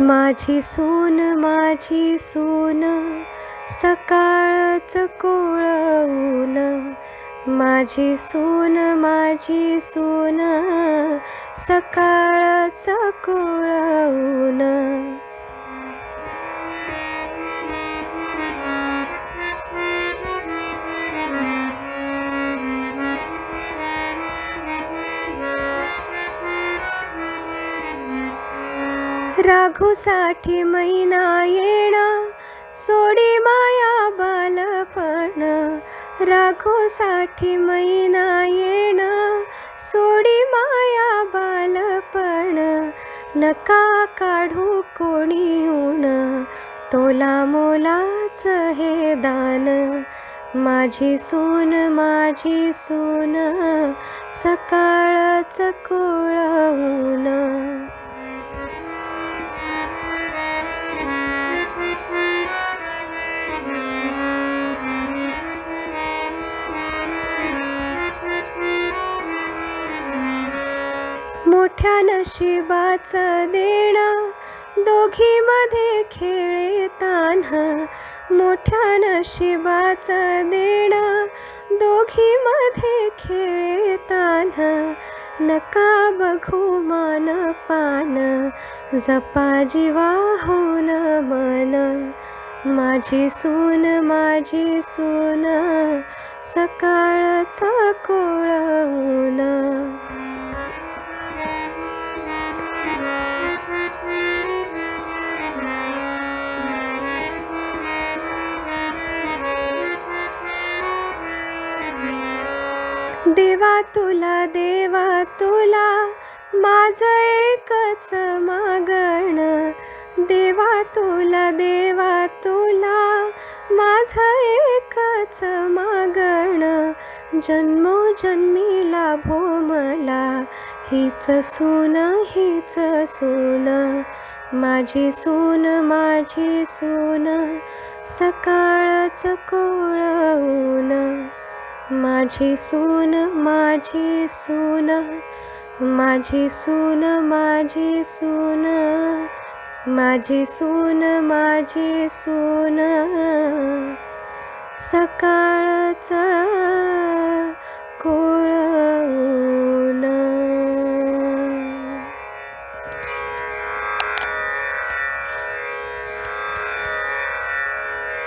माझी सून माझी सून सकाळच कोळवून माझी सून माझी सून सकाळच कोळवून राघूसाठी मैना येणं सोडी माया बालपण. राघूसाठी मैना येणं सोडी माया बालपण. नका काढू कोणी ऊन तोला मोलाच हे दान. माझी सून माझी सून सकाळच कोळवून. मोठ्या नशिबाचं देणं. दोघीमध्ये खेळताना मोठ्या नशिबाचं देणं. दोघीमध्ये खेळताना नका बघू मान पान. जपा जीवा होऊन मन. माझी सून माझी सून. सकाळचा कोळवून. देवा तुला देवा तुला माझं एकच मागण. देवा तुला देवा तुला माझं एकच मागण. जन्मोजन्मी लाभो मला हीच सून हीच सून. माझी सून माझी सून सकाळच कोळवून. माझी सून माझी सून माझी सून माझी सून माझी सून माझी सून. सकाळचा